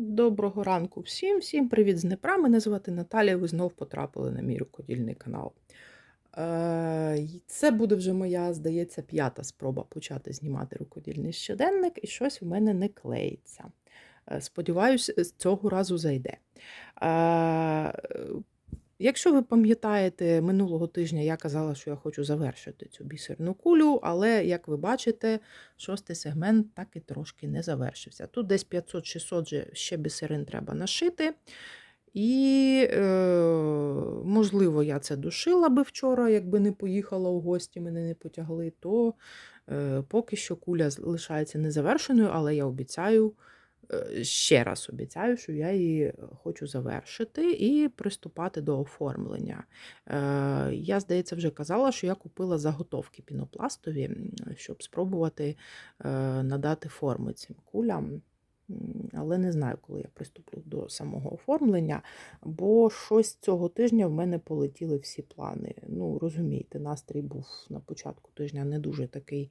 Доброго ранку всім, всім привіт з Днепра. Мене звати Наталія. Ви знов потрапили на мій рукодільний канал. Е, Це буде вже моя, здається, п'ята спроба почати знімати рукодільний щоденник, і щось в мене не клеїться. Е, Сподіваюсь, з цього разу зайде. Якщо ви пам'ятаєте, минулого тижня я казала, що я хочу завершити цю бісерну кулю, але, як ви бачите, шостий сегмент так і трошки не завершився. Тут десь 500-600 ще бісерин треба нашити. І, е, можливо, я це душила би вчора, якби не поїхала у гості, мене не потягли, то е, поки що куля лишається незавершеною, але я обіцяю, ще раз обіцяю, що я її хочу завершити і приступати до оформлення. Е, Я, здається, вже казала, що я купила заготовки пінопластові, щоб спробувати е, надати форми цим кулям. Але не знаю, коли я приступлю до самого оформлення, бо щось цього тижня в мене полетіли всі плани. Ну, розумієте, настрій був на початку тижня не дуже такий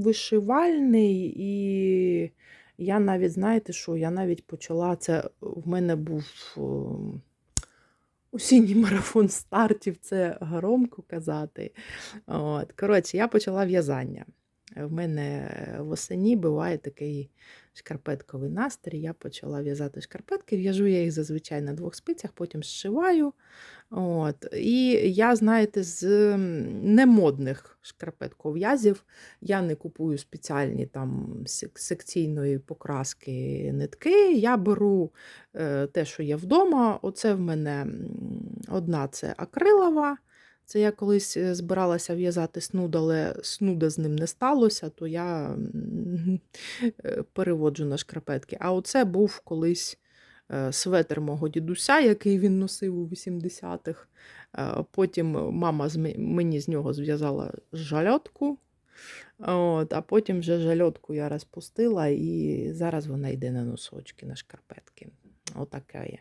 вишивальний, і я навіть, знаєте що, я навіть почала це. В мене був осінній марафон стартів, це громко казати. От. Коротше, я почала в'язання. В мене восені буває такий шкарпетковий настрій. Я почала в'язати шкарпетки, в'яжу я їх зазвичай на двох спицях, потім зшиваю. От. І я, знаєте, з немодних шкарпетков'язів я не купую спеціальні там сек- секційної покраски нитки. Я беру е, те, що є вдома. Оце в мене одна це акрилова. Це я колись е, збиралася в'язати снуд, але снуда з ним не сталося, то я е, переводжу на шкарпетки. А оце був колись е, светр мого дідуся, який він носив у 80-х. Е, Потім мама мені з нього зв'язала жальотку. От, а потім вже жальотку я розпустила, і зараз вона йде на носочки, на шкарпетки. Отаке є.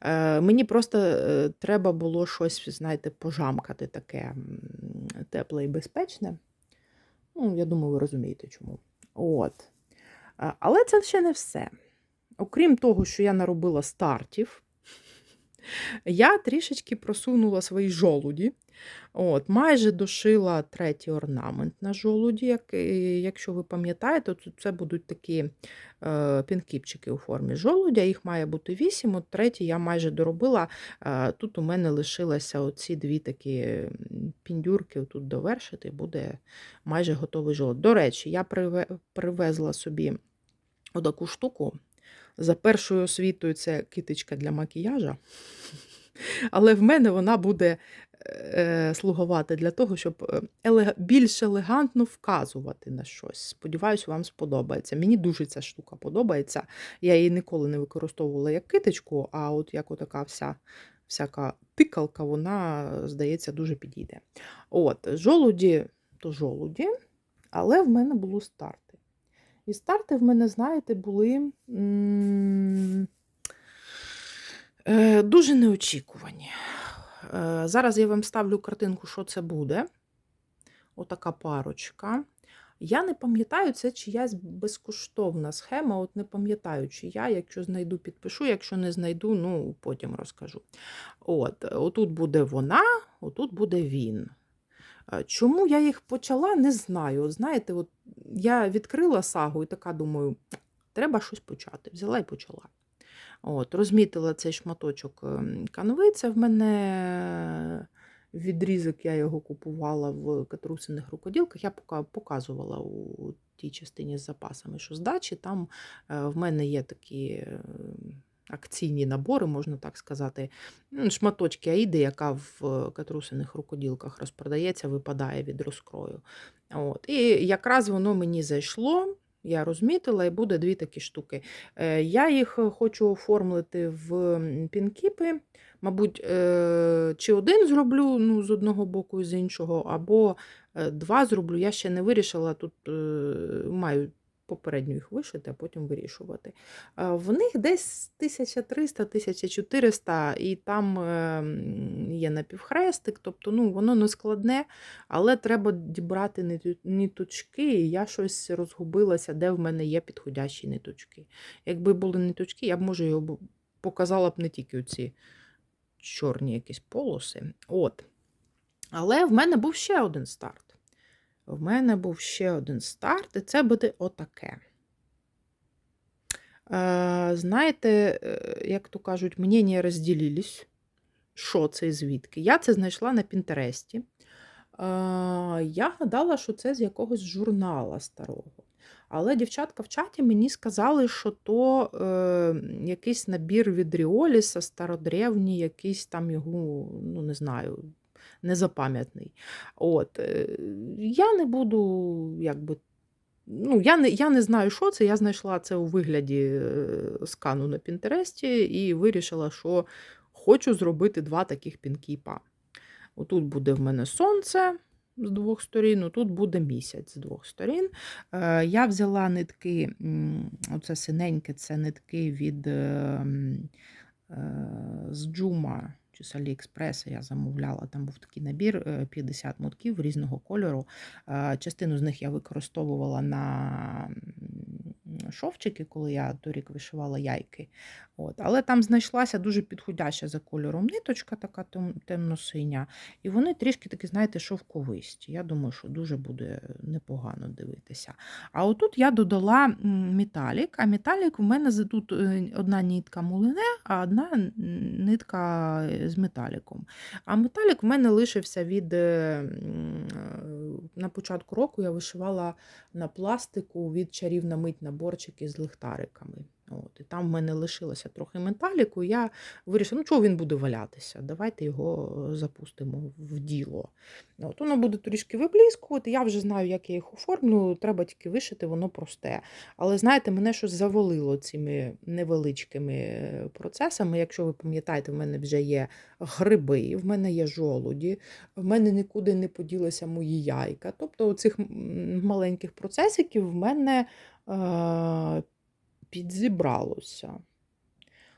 Е, мені просто е, треба було щось, знаєте, пожамкати таке тепле і безпечне. Ну, я думаю, ви розумієте чому. От. Е, Але це ще не все. Окрім того, що я наробила стартів, я трішечки просунула свої жолуді. От, майже дошила третій орнамент на жолуді. Як, е, якщо ви пам'ятаєте, то це будуть такі е, пінкіпчики у формі жолудя. Їх має бути вісім. От третій я майже доробила. Е, тут у мене лишилися оці дві такі піндюрки тут довершити, буде майже готовий жолуд. До речі, я привезла собі отаку штуку. За першою освітою це китичка для макіяжа. Але в мене вона буде е, слугувати для того, щоб е, більш елегантно вказувати на щось. Сподіваюсь, вам сподобається. Мені дуже ця штука подобається. Я її ніколи не використовувала як китичку, а от як отака вся, всяка тикалка, вона, здається, дуже підійде. От, жолуді то жолуді, але в мене було старти. І старти в мене, знаєте, були. Е, Дуже неочікувані. Е, Зараз я вам ставлю картинку, що це буде. Отака парочка. Я не пам'ятаю, це чиясь безкоштовна схема. От не пам'ятаю, чия. Якщо знайду, підпишу, якщо не знайду, ну потім розкажу. От, отут буде вона, отут буде він. Е, Чому я їх почала, не знаю. Знаєте, от я відкрила сагу і така думаю, треба щось почати. Взяла і почала. От, розмітила цей шматочок ем, канви. Це в мене відрізок, я його купувала в катрусиних рукоділках. Я показувала у тій частині з запасами, що здачі. Там е, в мене є такі е, акційні набори, можна так сказати. Шматочки Аїди, яка в катрусиних рукоділках розпродається, випадає від розкрою. От. І якраз воно мені зайшло. Я розмітила, і буде дві такі штуки. Е, Я їх е, хочу оформити в пінкіпи. Мабуть, е, чи один зроблю ну, з одного боку і з іншого, або е, два зроблю. Я ще не вирішила. Тут е, маю попередньо їх вишити, а потім вирішувати. Е, В них десь 1300-1400, і там е, є напівхрестик, тобто ну, воно не складне, але треба дібрати ниточки, і я щось розгубилася, де в мене є підходящі ниточки. Якби були ниточки, я б, може, його показала б не тільки оці чорні якісь полоси. От. Але в мене був ще один старт. В мене був ще один старт, і це буде отаке. Е, знаєте, е, як то кажуть, мнення розділились. Що це і звідки? Я це знайшла на Пінтересті. Е, я гадала, що це з якогось журнала старого. Але дівчатка в чаті мені сказали, що то е, якийсь набір від Ріоліса, стародревній, якийсь там його, ну не знаю, незапам'ятний. От, е, я не буду, якби. Ну, я не, я не знаю, що це. Я знайшла це у вигляді е, скану на Пінтересті і вирішила, що хочу зробити два таких пінкіпа. Отут буде в мене сонце з двох сторін, тут буде місяць з двох сторін. Е, Я взяла нитки, оце синеньке, це нитки від е, м, е, з Джума чи з Аліекспреса я замовляла. Там був такий набір е, 50 мотків різного кольору. Е, Частину з них я використовувала на шовчики, коли я торік вишивала яйки. От. Але там знайшлася дуже підходяща за кольором ниточка, така темно-синя. І вони трішки такі, знаєте, шовковисті. Я думаю, що дуже буде непогано дивитися. А отут я додала металік, а металік в мене тут е, одна нитка мулине, а одна нитка е, з металіком. А металік в мене лишився від е, на початку року я вишивала на пластику від чарівна мить наборчики з лихтариками. От, і там в мене лишилося трохи металіку. Я вирішила, ну чого він буде валятися? Давайте його е, запустимо в діло. От, воно буде трішки виблискувати. Я вже знаю, як я їх оформлю. Треба тільки вишити, воно просте. Але знаєте, мене щось завалило цими невеличкими е, процесами. Якщо ви пам'ятаєте, в мене вже є гриби, в мене є жолуді, в мене нікуди не поділися мої яйка. Тобто, оцих маленьких процесиків в мене. Підзібралося.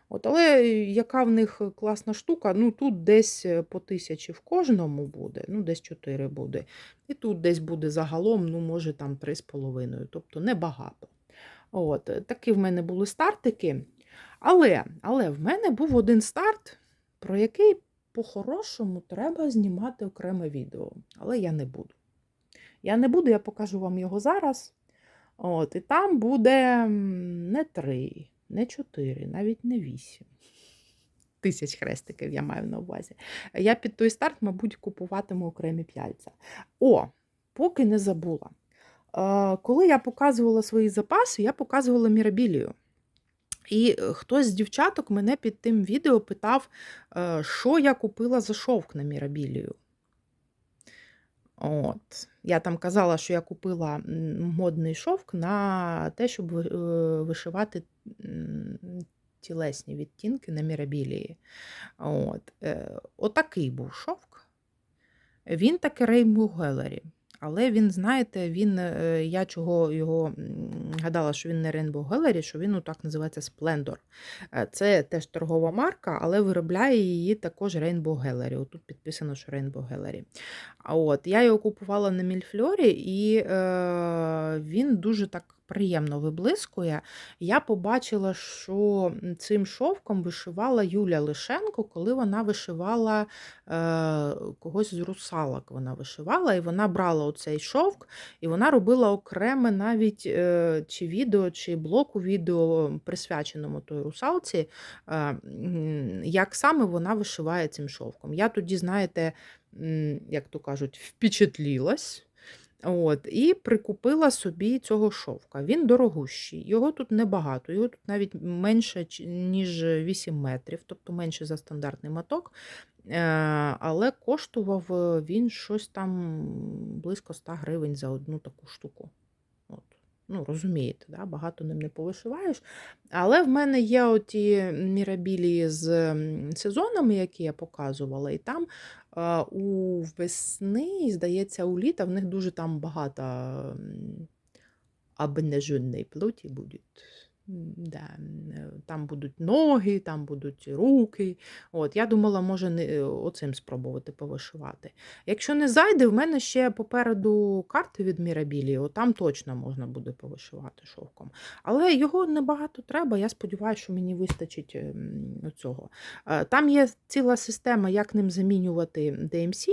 От, але яка в них класна штука, ну тут десь е, по тисячі в кожному буде, ну десь 4 буде. І тут десь буде загалом, ну, може, там 3,5, тобто небагато. От, е, такі в мене були стартики. Але, але в мене був один старт, про який по-хорошому треба знімати окреме відео. Але я не буду. Я не буду, я покажу вам його зараз. От, і там буде не три, не чотири, навіть не вісім. Тисяч хрестиків я маю на увазі. Я під той старт, мабуть, купуватиму окремі п'яльця. О, поки не забула. Е, Коли я показувала свої запаси, я показувала мірабілію. І е, хтось з дівчаток мене під тим відео питав, е, що я купила за шовк на мірабілію. От. Я там казала, що я купила модний шовк на те, щоб е, вишивати тілесні відтінки на мірабілії. От. е, Отакий був шовк. Він таки Rainbow Gallery. Але він, знаєте, він, е, я чого його гадала, що він не Rainbow Gallery, що він ну, так називається Splendor. Е, Це теж торгова марка, але виробляє її також Rainbow Gallery. Тут підписано, що Rainbow Gallery. А от я його купувала на Мільфльорі, і е, він дуже так приємно виблискує. Я побачила, що цим шовком вишивала Юля Лишенко, коли вона вишивала е, когось з русалок. Вона вишивала, і вона брала оцей шовк, і вона робила окреме навіть е, чи відео, чи блоку відео, присвяченому той русалці, е, як саме вона вишиває цим шовком. Я тоді, знаєте, як то кажуть, впечатлілась. От, і прикупила собі цього шовка. Він дорогущий, його тут небагато, його тут навіть менше, ніж 8 метрів, тобто менше за стандартний моток. Е, Але коштував е, він щось там близько 100 гривень за одну таку штуку. От. Ну, розумієте, да? багато ним не повишиваєш. Але в мене є оті мірабілії з сезонами, які я показувала, і там у весни, здається, у літа в них дуже там багато м, плоті. М, Да, е, там будуть ноги, там будуть руки. От, я думала, може, не, е, оцим спробувати повишивати. Якщо не зайде, в мене ще попереду карти від Мірабілі, там точно можна буде повишивати шовком. Але його небагато треба. Я сподіваюся, що мені вистачить ем, цього. Е, Там є ціла система, як ним замінювати DMC.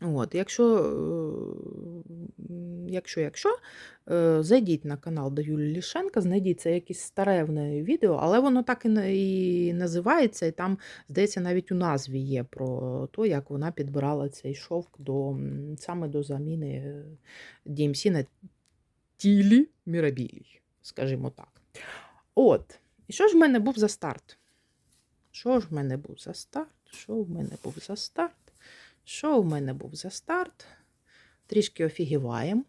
От, якщо, е, якщо, якщо, е, зайдіть на канал до Юлії Лішенка, знайдіть це якесь старе в неї відео, але воно так і, називається, і там, здається, навіть у назві є про те, як вона підбирала цей шовк до, саме до заміни е, DMC на тілі Мірабілі, скажімо так. От. І що ж в мене був за старт? Що ж в мене був за старт? Що в мене був за старт? Що в мене був за старт? Трішки офігіваємо.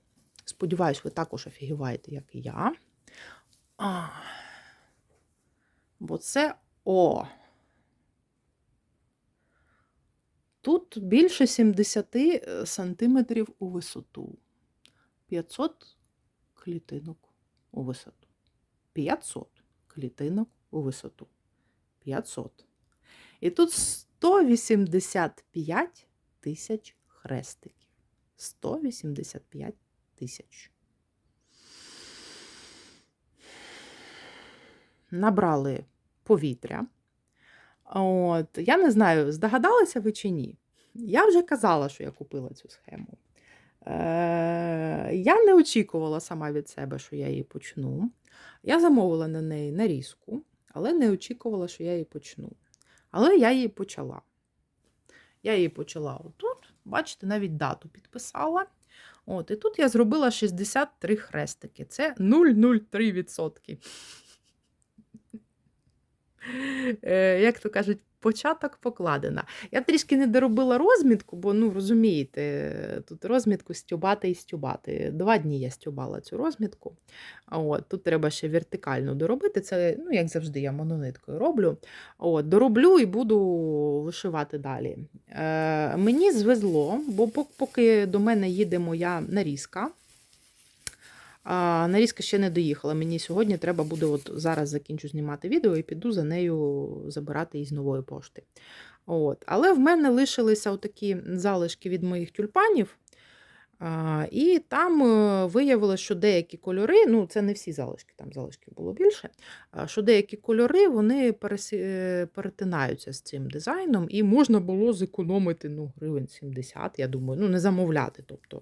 Сподіваюсь, ви також офігіваєте, як і я. А, бо це О. Тут більше 70 е, сантиметрів у висоту. 500 клітинок у висоту. 500 клітинок у висоту. 500. І тут 185 тисяч хрестиків. 185 тисяч. Набрали повітря. От, я не знаю, здогадалися ви чи ні. Я вже казала, що я купила цю схему. Е, я не очікувала сама від себе, що я її почну. Я замовила на неї нарізку, але не очікувала, що я її почну. Але я її почала. Я її почала отут. Бачите, навіть дату підписала. От, і тут я зробила 63 хрестики. Це 0,03%. Е, Як то кажуть, початок покладена. Я трішки не доробила розмітку, бо, ну, розумієте, тут розмітку стюбати і стюбати. Два дні я стюбала цю розмітку. От, тут треба ще вертикально доробити. Це, ну, як завжди, я монониткою роблю. От, дороблю і буду вишивати далі. Е, мені звезло, бо поки до мене їде моя нарізка. Нарізка ще не доїхала. Мені сьогодні треба буде, от зараз закінчу знімати відео і піду за нею забирати її з нової пошти. От. Але в мене лишилися такі залишки від моїх тюльпанів. І там е, виявилося, що деякі кольори, ну це не всі залишки, там залишків було більше, що деякі кольори вони е, перетинаються з цим дизайном, і можна було зекономити ну, гривень 70, я думаю, ну не замовляти. тобто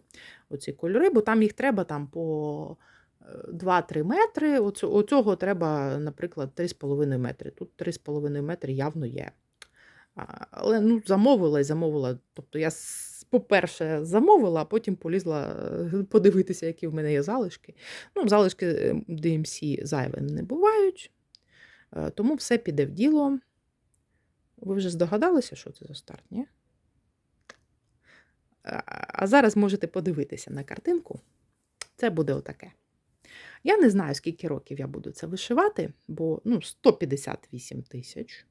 оці кольори, бо там їх треба там по е, 2-3 метри. Оцю- Оцього треба, наприклад, 3,5 метри. Тут 3,5 метри явно є. Але ну, замовила і замовила. Тобто я, по-перше, замовила, а потім полізла е, подивитися, які в мене є залишки. Ну, залишки е, DMC зайвими не бувають, е, тому все піде в діло. Ви вже здогадалися, що це за старт, ні? А зараз можете подивитися на картинку. Це буде отаке. Я не знаю, скільки років я буду це вишивати, бо ну, 158 тисяч.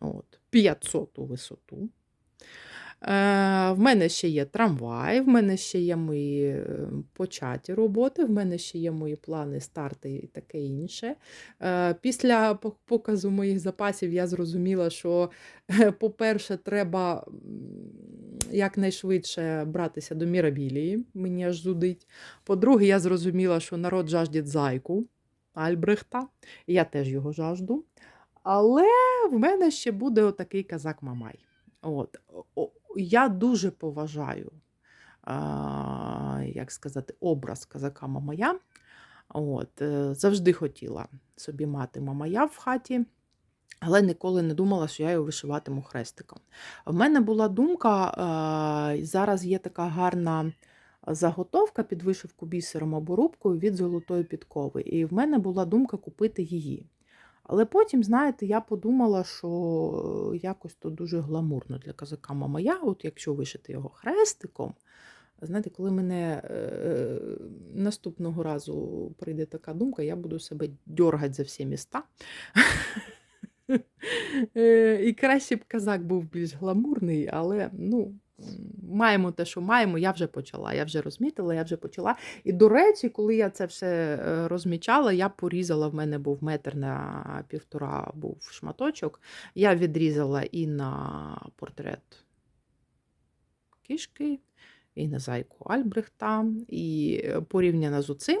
От, 500 у висоту. Е, в мене ще є трамвай, в мене ще є мої е, початі роботи, в мене ще є мої плани, старти і таке інше. Е, після показу моїх запасів я зрозуміла, що, е, по-перше, треба якнайшвидше братися до мірабілії, мені аж зудить. По-друге, я зрозуміла, що народ жаждет зайку Альбрехта, я теж його жажду. Але в мене ще буде отакий казак Мамай. От. Я дуже поважаю, як сказати, образ казака Мамая. От. е, Завжди хотіла собі мати Мамая в хаті. Але ніколи не думала, що я його вишиватиму хрестиком. В мене була думка, зараз є така гарна заготовка під вишивку бісером або рубкою від золотої підкови. І в мене була думка купити її. Але потім, знаєте, я подумала, що е, якось то дуже гламурно для казака Мамая, от якщо вишити його хрестиком. Знаєте, коли мене е, наступного разу прийде така думка, я буду себе дьоргати за всі міста. Е, І краще б казак був більш гламурний, але ну, маємо те, що маємо, я вже почала. Я вже розмітила, я вже почала. І, до речі, коли я це все е, розмічала, я порізала, в мене був метр на півтора був шматочок. Я відрізала і на портрет кішки, і на зайку Альбрехта, і е, порівняно з оцим,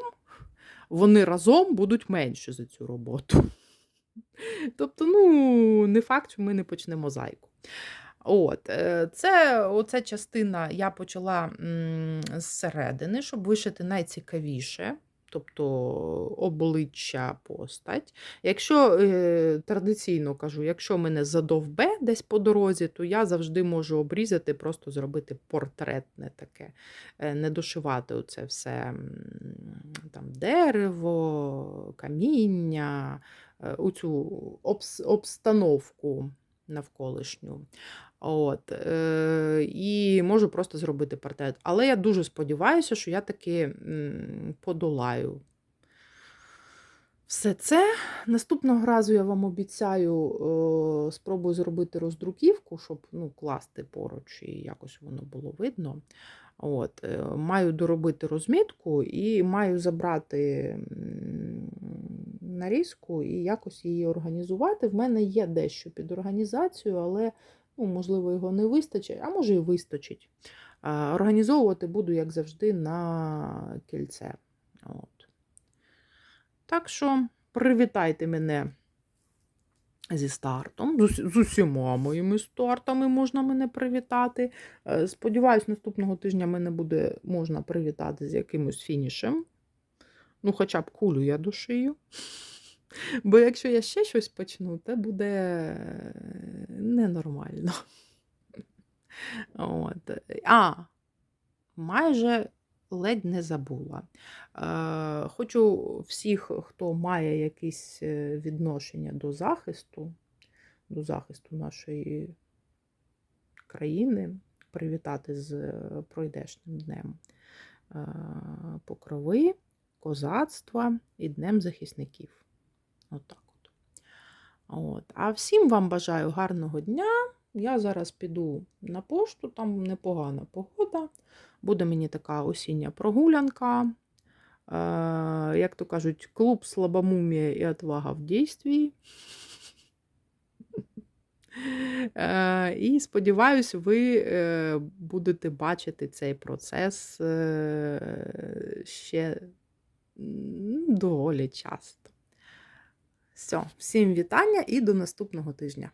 вони разом будуть менше за цю роботу. Тобто, ну, не факт, що ми не почнемо зайку. От, е, це оця частина я почала зсередини, щоб вишити найцікавіше, тобто обличчя постать. Якщо е, традиційно кажу, якщо мене задовбе десь по дорозі, то я завжди можу обрізати, просто зробити портретне таке, е, не дошивати оце все там, дерево, каміння, обс- обстановку навколишню. От, е, і можу просто зробити портрет. Але я дуже сподіваюся, що я таки подолаю все це. Наступного разу я вам обіцяю, е, спробую зробити роздруківку, щоб ну, класти поруч і якось воно було видно. От, е, маю доробити розмітку і маю забрати нарізку і якось її організувати. В мене є дещо під організацію, але ну, можливо його не вистачить, а може і вистачить. Організовувати буду, як завжди, на кільце. От. Так що привітайте мене зі стартом. З, усіма моїми стартами можна мене привітати. Е, Сподіваюсь, наступного тижня мене буде можна привітати з якимось фінішем. Ну, хоча б кулю я дошию. Бо якщо я ще щось почну, це буде ненормально. От. А, майже ледь не забула. Е, Хочу всіх, хто має якесь е, відношення до захисту, до захисту нашої країни, привітати з е, пройдешнім днем е, покрови, козацтва і Днем захисників. Отак от. А всім вам бажаю гарного дня. Я зараз піду на пошту, там непогана погода. Буде мені така осіння прогулянка. Е, як то кажуть, клуб слабомумія і отвага в дійстві. Е, І сподіваюся, ви е, будете бачити цей процес е, ще доволі часто. Все, всім вітання і до наступного тижня.